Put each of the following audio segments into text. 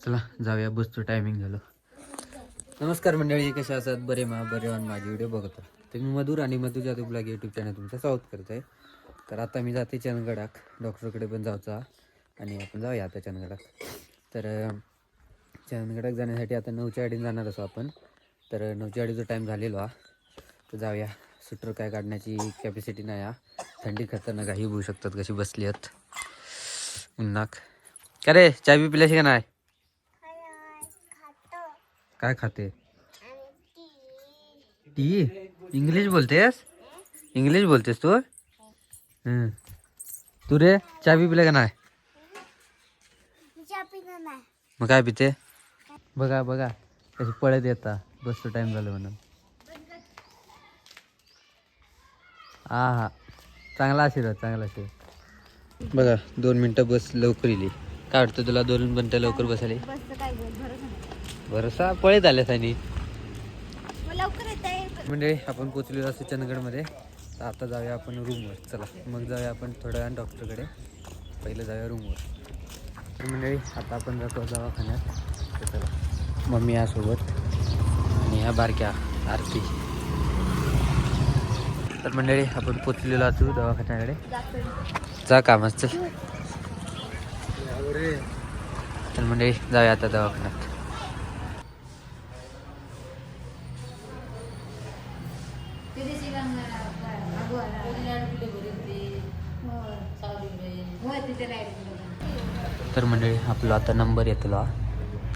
चला जाऊया बसचं टायमिंग झालं. नमस्कार मंडळी कशा असतात बरे मा बरे मान माझे व्हिडिओ बघतो तर मी मधुर आणि Madhur Jadhav blog YouTube channel तुमचं स्वागत करत आहे तर आता मी जाते चंदगडाक. डॉक्टरकडे पण जाऊचा. आणि आपण जाऊया आता चंदगडाक. तर चंदगडाक जाण्यासाठी आता नऊच्या अडीने जाणार असो आपण. तर नऊच्या अडीचा टाईम झालेलो हा. तर जाऊया. सुटर काय काढण्याची कॅपॅसिटी नाही हा. थंडी खतरनाक काही होऊ शकतात कशी बसली आहेत. उन्हाक. का रे चाय बी पिल्याशी का नाही? काय खाते? टी? इंग्लिश बोलतेस? इंग्लिश बोलतेस तू? हं. तू रे चहा पिला का नाही? मग काय पिते? बघा बघा. कशी पळत येता. बसचं टाइम झालं म्हणून. हा हा. चांगला आशीर्वाद चांगला आशीर्वाद. बघा दोन मिनटं बस लवकर येली काय वाटतं तुला दोन मिनटं लवकर बसायला? भरोसा पळत आल्या सानी मग लवकर येत आहे. म्हणजे आपण पोचलेलो असतो चंदगडमध्ये. तर आता जाऊया आपण रूमवर चला मग जाऊया आपण थोड्या वेळानं डॉक्टरकडे पहिलं जाऊया रूमवर तर मंडळी आता आपण जातो दवाखान्यात. तर चला मम्मी यासोबत आणि ह्या बारक्या आरती. तर मंडळी आपण पोचलेलो असतो दवाखान्याकडे. जा कामाच चल. तर मंडळी जाऊया आता दवाखान्यात. तर मंडळी आपला आता नंबर येतला.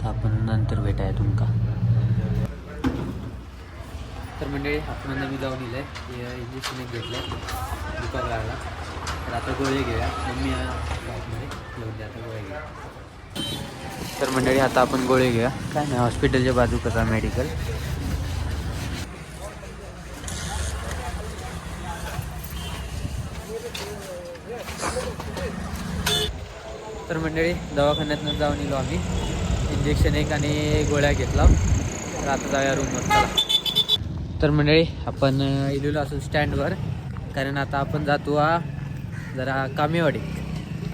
तर आपण नंतर भेटाय तुमका. तर मंडळी आपण नवी जाऊन दिलं आहे इंजेक्शन एक घेतलं दुखायला लागला तर आता गोळे घेऊया. मम्मी घेऊन द्या आता गोळे घेऊया तर मंडळी आता आपण गोळे घेऊया. काय नाही हॉस्पिटलच्या बाजू कसा मेडिकल तर मंडळी दवाखान्यातनं जाऊन येलो आम्ही. इंजेक्शन एक आणि गोळ्या घेतला. तर आता जाऊया रूमवर चला. तर मंडळी आपण अं, इलेलो असू स्टँडवर कारण आता आपण जातो आ जरा कामेवाडी.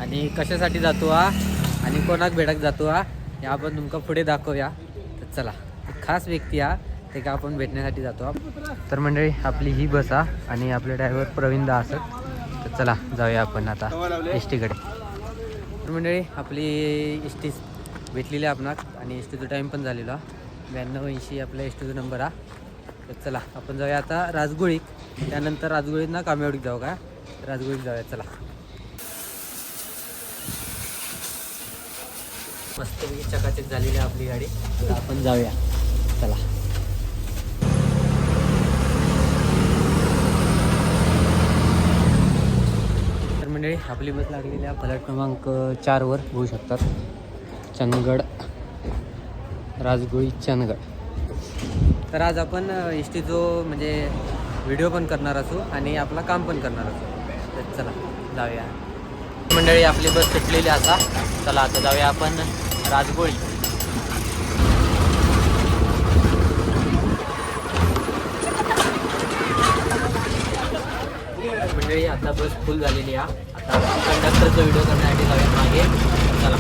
आणि कशासाठी जातो आ आणि कोणाक भेटाक जातो आ हे आपण तुमका पुढे दाखवूया. तर चला. खास व्यक्ती आ ते का आपण भेटण्यासाठी जातो तर मंडळी आपली ही बस हा आणि आपले ड्रायव्हर प्रवीण दा असत. तर चला जाऊया आपण आता. एस टीकडे. तर मंडळी आपली एस टी भेटलेली आहे आपणाक आणि एस टीचा टाईम पण झालेला. ब्याण्णव ऐंशी आपला एस टीचा नंबर हा तर चला आपण जाऊया आता राजगुळीत. त्यानंतर राजगुळीत ना कामेवाडीत जाऊ का? राजगुळीत जाऊया चला. मस्तपैकी चकाचक झालेली आहे आपली गाडी. तर आपण जाऊया. चला. तर आपली बस लागलेली आहे फलाट क्रमांक चारवर होऊ शकतात. चंदगड राजगोळी चंदगड. तर आज आपण एस टी जो म्हणजे व्हिडिओ पण करणार असू आणि आपला काम पण करणार असू. तर चला जाऊया. मंडळी आपली बस सुटलेली आता. चला आता जाऊया आपण राजगोळी. मंडळी आता बस फुल झालेली आहे. कंडक्टरचा व्हिडिओ करण्यासाठी लागेल मागे चला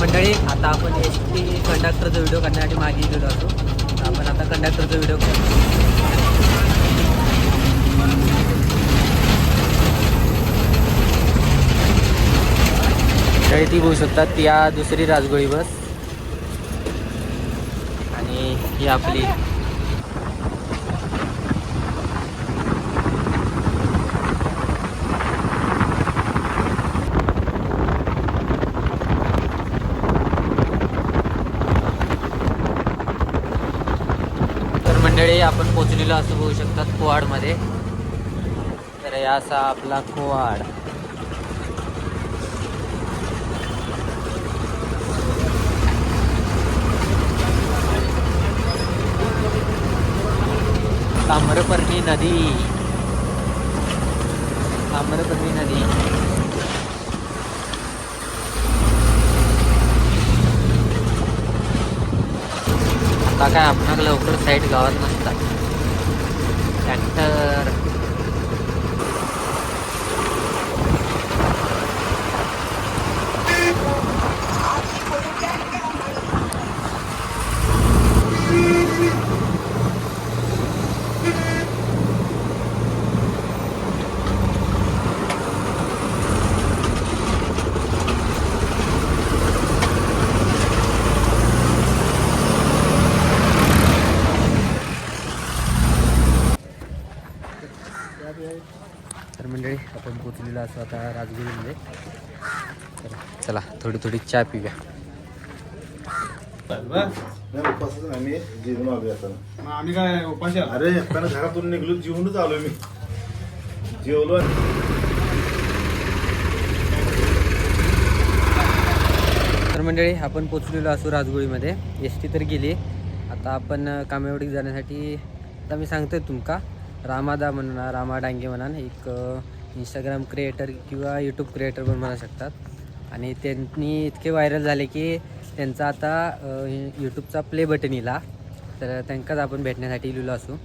मंडळी आता आपण एस टी कंडक्टरचा व्हिडिओ करण्यासाठी मागे गेलो असतो आपण आता कंडक्टरचा व्हिडिओ करू मंडळी ती बघू शकतात या दुसरी राजगोळी बस. आणि ही आपली मंडळी आपण पोचलेलो असं बघू शकतात कोवाडमध्ये. तर या असा आपला कोवाड. ताम्रपर्णी नदी ताम्रपर्णी नदी आता काय आपणाला लवकर साईट गावात नसतात थोडी थोडी चहा आलोय आता. मग आम्ही काय उपाशी आलो? अरे एकट्यानं घरातून निघलो जेवूनच आलोय मी. जेवलो आणि तर मंडळी आपण पोचलेलो असो राजगोळीमध्ये. एस टी तर गेली. आता आपण अ, कामेवाडीत जाण्यासाठी आता मी सांगतोय तुमका. रामादा म्हणा रामा डांगे म्हणा एक इंस्टाग्राम क्रिएटर किंवा यूट्यूब क्रिएटर पण म्हणू शकतात. आणि त्यांनी इतके व्हायरल झाले की त्यांचा आता यूट्यूबचा प्ले बटन इला तर त्यांकाच आपण भेटण्यासाठी इलेलो असू.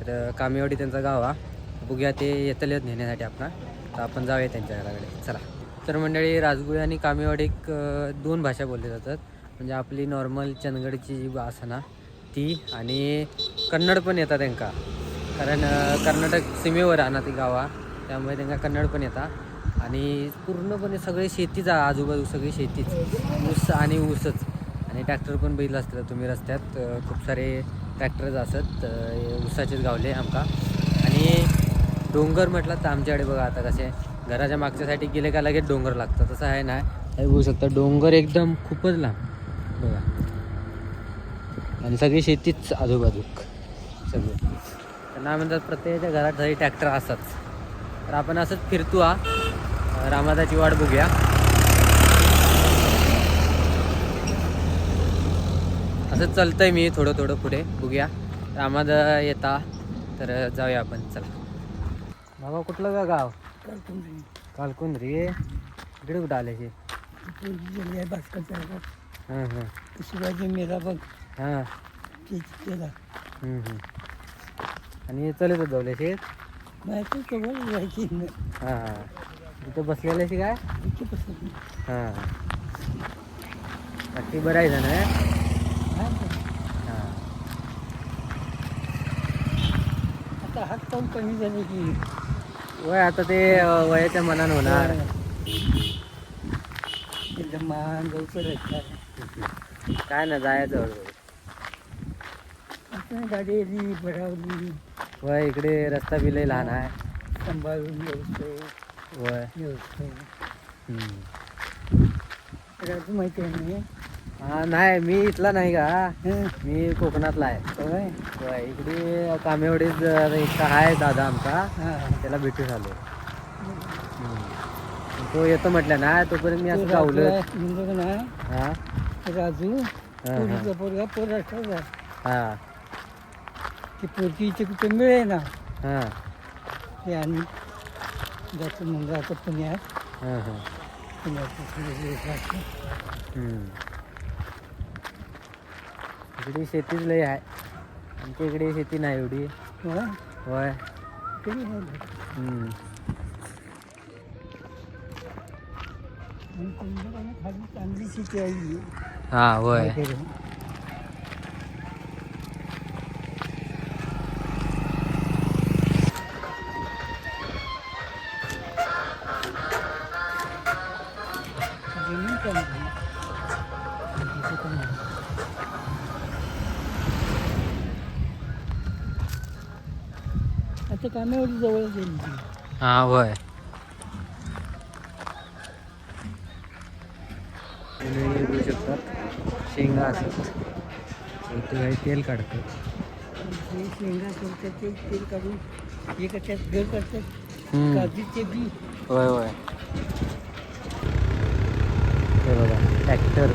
तर कामेवाडी त्यांचा गाव हा. बघूया ते येतलेच नेण्यासाठी आपण तर आपण जाऊया त्यांच्या घराकडे. चला. तर मंडळी राजगुळे आणि कामेवाडीक दोन भाषा बोलल्या जातात. म्हणजे आपली नॉर्मल चंदगडची जी भाषा ना ती आणि कन्नड पण येतात त्यांका. कारण कर्नाटक सीमेवर आहे ना ती गावा त्यामुळे त्यांना कन्नड पण येतात. आणि पूर्णपणे सगळे शेतीच आजूबाजू सगळी शेतीच. ऊस आणि ऊसच. आणि ट्रॅक्टर पण बघितलं असतं तुम्ही रस्त्यात. खूप सारे ट्रॅक्टर्स असत. ऊसाचेच गावले आमका. आणि डोंगर म्हटलं तर आमच्याकडे बघा आता कसे घराच्या मागच्यासाठी गेले का लगेच डोंगर लागतं तसं आहे ना? हे बघू शकता डोंगर एकदम खूपच लांब. बघा. आणि सगळी शेतीच आजूबाजूक सगळं. त्यांना म्हणतात प्रत्येकाच्या घरात जरी ट्रॅक्टर असतात तर आपण असंच फिरतो हा. रामादाची वाट बघूया. असंच चालतंय मी थोडं थोडं पुढे बघूया. रामादा येता तर जाऊया आपण चला. बाबा कुठलं का गाव? कालकुन रे इकडे कुठं आले हां? हां शिवाजी मेरा बघ. हां. केला हम्म, हम्म. आणि चलतच जाऊले शे माहिती कवर जायची. हां हां. इथं बसलेले शे काय? हां. बाकी बरं आहे ना हां. आता हात पाऊल कमी झाले की. वय आता ते अं, वयाच्या मनानं होणार. एकदम मान काय? ना जायचं हळूहळू. आता गाडी आली भरावली. वय इकडे रस्ता बी लय लहान आहे. सांभाळून व्यवस्थित हम्म. राजू माहिती आहे हा नाही मी इथला नाही का? मी कोकणातला आहे. होय. होय, इकडे कामेवडीच एक आहे दादा आमचा. हां. त्याला आलो हम्म. तो येतो म्हटलं ना तोपर्यंत मी असं गावलं. म्हणजे ना. हा? राजू हा. पोरीचा पोरगा पोराष्ट्राचा हा. ती पोरगी इथे कुठे मिळे ना हा ते आणि जातो मग राहतो पुण्यात हा हा. इकडे शेतीच लय आहे. आमच्या इकडे शेती नाही एवढी. होय? होय. तरी आता कामावरी जवळ गेली. हा होय. बघू शकतात शेंगा असतात. काही तेल काढतात. ते शेंगा करतात ते तेल काढून एक त्यात घर करतात. हम्म. काजूचे बी. होय होय. हे बघा ट्रॅक्टर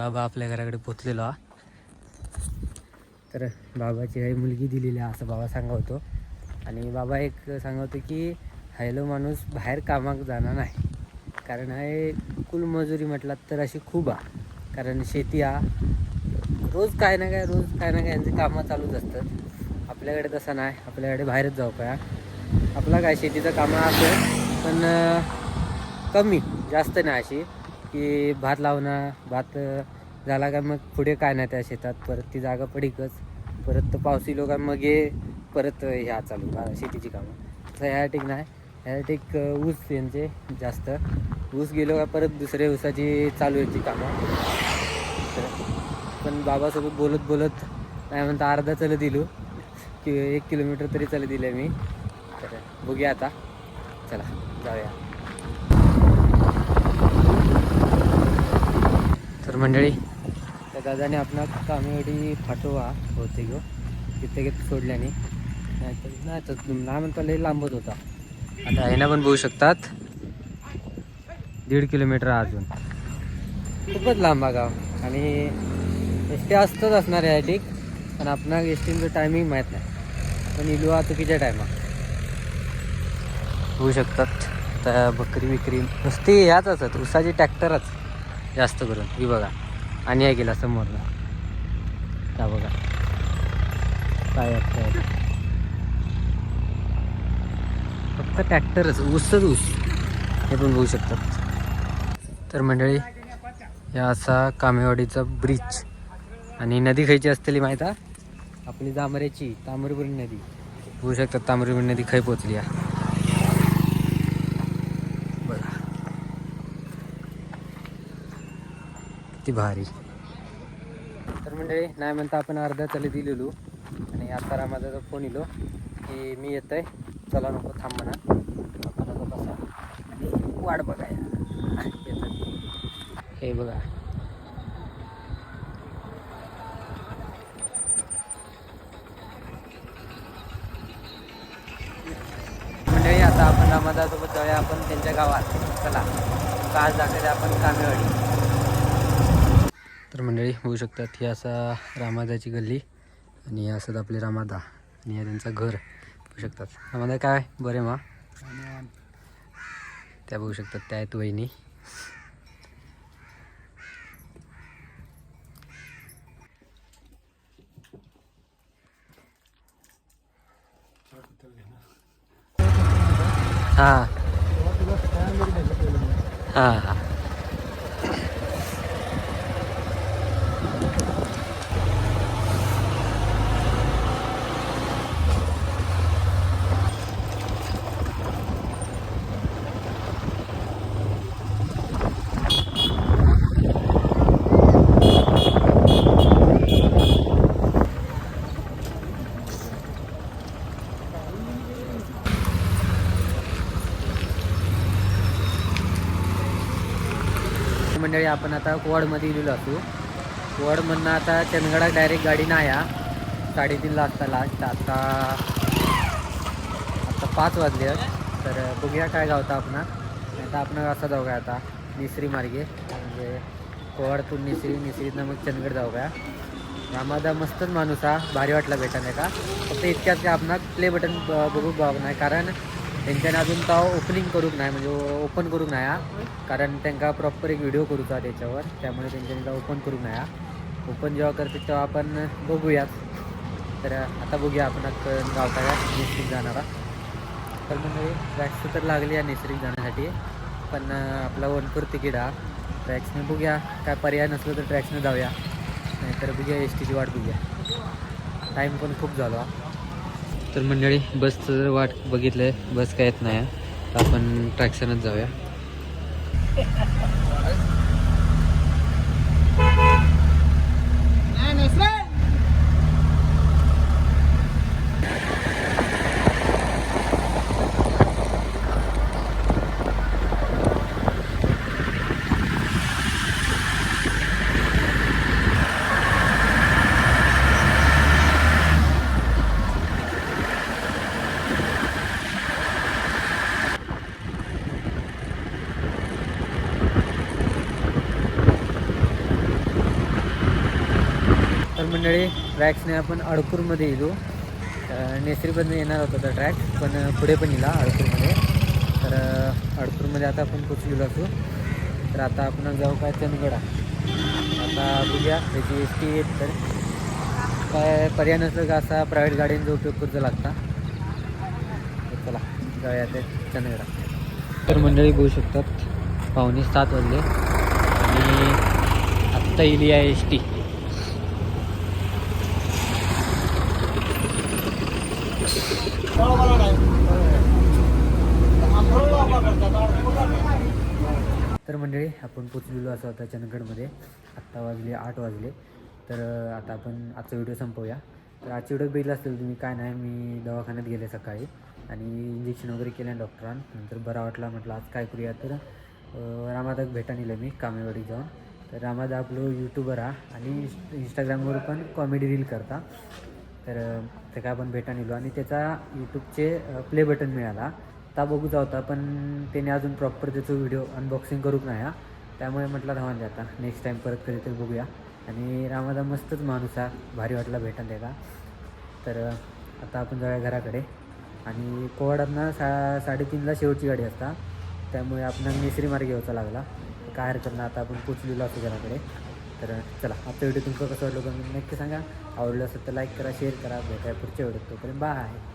बाबा आपल्या घराकडे पोचलेलो हा. तर बाबाची आई मुलगी दिलेली आहे असं बाबा सांगा होतो आणि बाबा एक सांगा होतो की हायलो माणूस बाहेर कामाक जाणार नाही. कारण हे कुलमजुरी म्हटलात तर अशी खूप आहे कारण शेती हा रोज काय ना काय रोज काय ना काय यांची कामं चालूच असतात. आपल्याकडे तसं नाही. आपल्याकडे बाहेरच जाऊ का? आपला काय शेतीचं कामं असं पण कमी जास्त नाही अशी. की भात लावणं भात झाला का मग पुढे काय नाही त्या शेतात परत ती जागा पडीकच. परत पावसी लोक मग हे परत ह्या चालू शेतीची कामं. तर ह्या नाही ह्या टेक ऊस यांचे जास्त. ऊस गेलो का परत दुसऱ्या ऊसाची चालू यायची कामं. पण बाबासोबत बोलत बोलत नाही म्हणता अर्धा चल दिलो. कि एक किलोमीटर तरी चल दिले मी. तर बघूया आता. चला जाऊया. तर मंडळी. त्या दादाने आपला कामेवाडी फाटोवा होते गो तिथे घेत सोडल्याने. नाही तर नाही तर लई लांबत होता. आता ह्याना पण बघू शकतात. दीड किलोमीटर आहे अजून. खूपच लांब आहे गाव. आणि एस टी असतंच असणार आहे ठीक पण आपणा एस टीचं टायमिंग माहीत नाही. पण इलो चुकीच्या टायमा होऊ शकतात. त्या बकरी विक्री नुसती ह्याच असत उसाची ट्रॅक्टरच जास्त करून. ही बघा. आणि आहे गेला समोरला. का बघा. काय असतं फक्त ट्रॅक्टरच ऊसच ऊस. हे पण बघू शकतात तर मंडळी या असा कामेवाडीचा ब्रिज आणि नदी खायची असलेली माहीत आहे? आपली जांभऱ्याची तांबरपुरी नदी. बघू शकतात तांबरपुरी नदी खाई पोचली आहे बघा किती भारी. तर मंडळी नाही म्हणता आपण अर्धा चले दिलेलो आणि आता रामाचा फोन इलो की मी येतोय. चला नको थांब म्हणा. आपण आता बसा. आणि वाट बघाया येतात हे बघा. मंडळी आता आपण रामादासोबत जाऊया. आपण त्यांच्या गावात. चला. काल दाखवते आपण कामेवाडी. तर मंडळी होऊ शकतात ही असा रामादाची गल्ली आणि हे असत आपले रामादा आणि हे त्यांचं घर. होऊ शकतात. रामादा काय? बरे मा? त्या बघू शकतात त्या आहेत वहिनी. हां हां. मंडळी आपण आता कोवाडमध्ये गेलेलो असू. कोवाडमधनं आता चंदगडा डायरेक्ट गाडी नाही या साडेतीनला असता लास्ट आता आता पाच वाजले तर बघूया काय गावता आपण. आता आपण असा जाऊ काय आता? निसरी मार्गे. म्हणजे कोवाडतून निसरी निसरीतनं मग चंदगड जाऊ काय? रामादा मस्तच माणूस हा. भारी वाटला भेटाने का? फक्त इतक्याच काय आपण प्ले बटन बघू बघ नाही. कारण त्यांच्याने अजून तो ओपनिंग करूक नाही म्हणजे ओपन करूक नाही कारण त्यांना प्रॉपर एक व्हिडिओ करूचा त्याच्यावर. त्यामुळे त्यांच्यानी तो ओपन करूक नाही ओपन जेव्हा करते तेव्हा आपण बघूयाच तर आता बघूया आपण गावता का निश्चित जाणारा तर म्हणजे ट्रॅक्स तर लागली आहे नैसर्गिक जाण्यासाठी पण आपला वनपूर तिकीट हा. ट्रॅक्सने बघूया काय पर्याय नसलं तर ट्रॅक्सने जाऊया. नाहीतर बघूया एस टीची वाट बघूया. टाईम पण खूप झाला. तर मंडळी बसचं जर वाट बघितलं आहे बस काय येत नाही आहे. आपण ट्रॅक्शनच जाऊया तर मंडळी ट्रॅक्सने आपण अडपूरमध्ये येलो नेसरीपर्यंत येणार होता तर ट्रॅक पण पुढे पण येला अडपूरमध्ये. तर अडपूरमध्ये आता आपण पोचलेलो असू. तर आता आपण जाऊ काय चंदगडा. आता बघूया त्याची एस टी येत तर. काय पर्याय नसलं का असा प्रायव्हेट गाड्यांचा उपयोग करूचा लागता? चला जाऊया ते चंदगडा. तर मंडळी बघू शकतात पाहुणे सात वाजले. आणि आत्ता येली आहे एस टी तर मंडळी आपण पोचलेलो असं आता चंदगडमध्ये. आत्ता वाजले आठ वाजले. तर आता आपण आजचा व्हिडिओ संपवूया. तर आजची व्हिडिओ बघितला असेल तुम्ही काय नाही मी दवाखान्यात गेले सकाळी. आणि इंजेक्शन वगैरे केलं डॉक्टरां नंतर बरा वाटला म्हटलं आज काय करूया. तर अं, रामादाक भेटा नेलं मी कामेवाडी जाऊन. तर रामादा आपलं यूट्यूबर हा. आणि इंस्टाग्रामवर पण कॉमेडी रील करता. तर अं, ते काय आपण भेटा नेलो. आणि त्याचा यूट्यूबचे प्ले बटन मिळाला. ता बघूचा होता पण त्याने अजून प्रॉपर त्याचं व्हिडिओ अनबॉक्सिंग करूक नाही हा. त्यामुळे म्हटलं राहून द्या आता. नेक्स्ट टाईम परत कधीतरी बघूया. आणि रामादा मस्तच माणूस हा. भारी वाटला भेटा त्याला. तर आता आपण जाऊया घराकडे. आणि कोवाडातनं सा साडेतीनला शेवटची गाडी असता. त्यामुळे आपण मिसरी मार्ग घ्यायचा लागला. काय हरकत नाही. आता आपण पोचलेलो असतो घराकडे. तर चला आजचा व्हिडिओ तुमचं कसं वाटलं? कमेंट नक्की सांगा. आवडलं असेल तर लाईक करा शेअर करा. भेटाय पुढच्या व्हिडिओ तोपर्यंत बाय